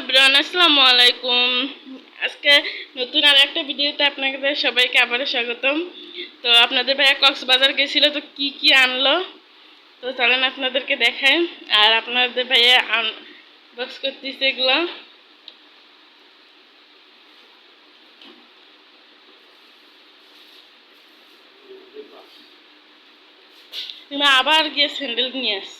Everyone, আসসালামু আলাইকুম। আজকে নতুন আর একটা ভিডিওতে আপনাদের সবাইকে আবারও স্বাগতম। তো আপনাদের ভাইয়া কক্সবাজার গেছিল, তো কি কি আনলো? তো চলেন আপনাদেরকে দেখাই। আর আপনাদের ভাইয়া বক্স করতেছে এগুলো। আবার গিয়ে স্যান্ডেল নিয়ে আসছো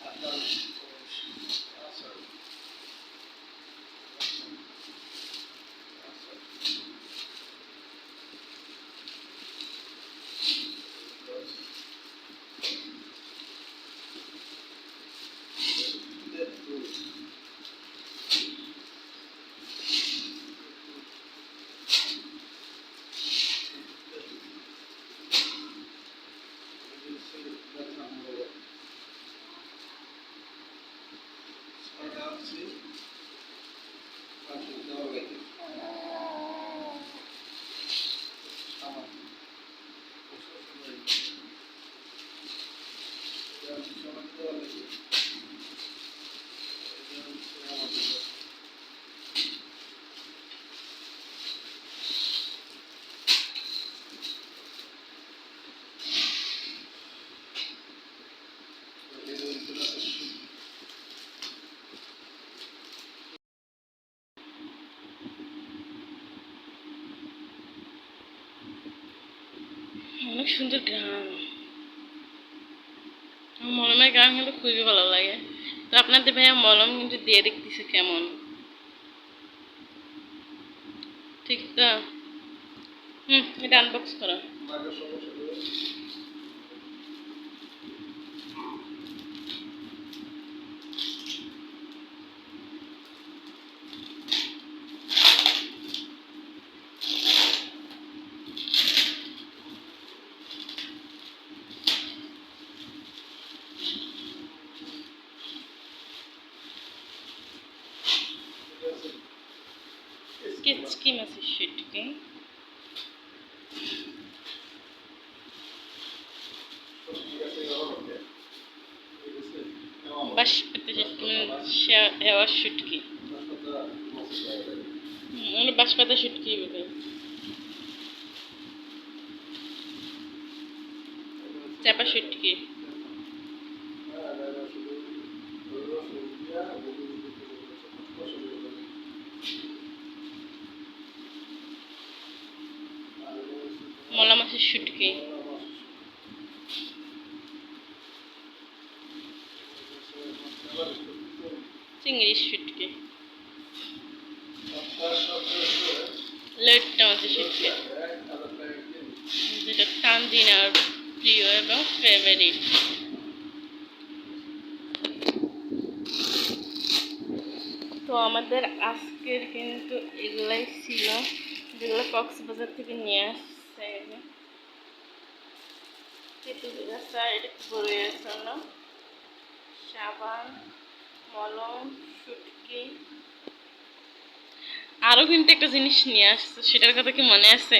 আবার That's how I'm going to অনেক সুন্দর গ্রাম। মলমের গ্রাম কিন্তু খুবই ভালো লাগে। তো আপনাদের ভাইয়া মলম কিন্তু দিয়ে দেখতেছে কেমন? ঠিক তো? হুম, এটা আনবক্স করো। কি মেসেজ সেটকে বাস হেওয়া শুটকি বাঁশপাতা শুটকি বলে চাপা শুটকি শুটকি। চিংড়ির শুটকি। লেটটা মাছের শুটকি। যেটা তানজিনার প্রিয় এবং ফেভারিট তো আমাদের আজকের কিন্তু এগুলাই ছিল। যেগুলো কক্সবাজার থেকে নিয়ে আসছে। তেঁতুল গাছা এটা কি জন্য সাবান মলম সুটকি। আরও কিন্তু একটা জিনিস নিয়ে আসছে সেটার কথা কি মনে আছে?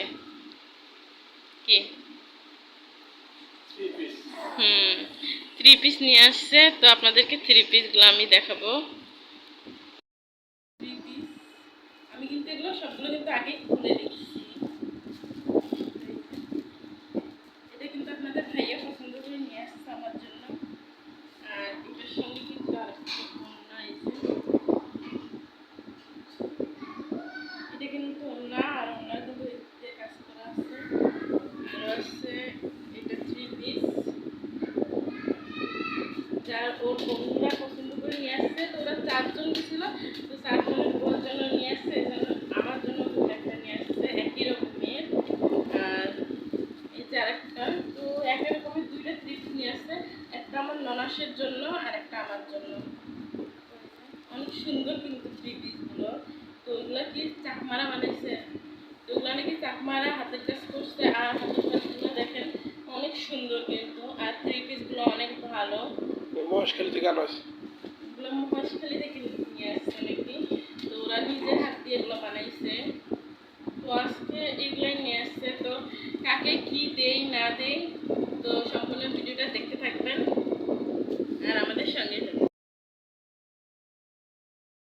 কি? হুম থ্রি পিস নিয়ে আসছে তো আপনাদেরকে থ্রি পিসগুলো আমি দেখাবো। থ্রি পিস আমি কিন্তু এগুলো সবগুলো কিন্তু আগেই খুলে রেখেছি আছে, এটা থ্রি পিস যার ওর বন্ধুরা পছন্দ করে নিয়ে আসছে, তো ওরা চারজন ছিল তো চারজনের ওর জন্য নিয়ে আসছে আমার জন্য একটা নিয়ে আসছে, একই রকমের। আর এই যে তো একই রকমের দুইটা ত্রিপ নিয়ে আসছে, একটা আমার ননাসের জন্য আর একটা আমার জন্য। অনেক সুন্দর কিন্তু থ্রি পিসগুলো তো ওগুলো কি চাকমারা বানাইছে? ওগুলো নাকি চাকমারা হাতের কাজ করছে আর হাতের থ্রি পিসগুলো অনেক ভালো। মহেশখালী থেকে আনা হয়েছে। এগুলো মহেশখালী থেকে নিয়ে আসছে নাকি তো ওরা নিজের হাত দিয়ে এগুলো বানাইছে। তো আজকে এগুলোই নিয়ে আসছে। তো কাকে কি দেই না দেই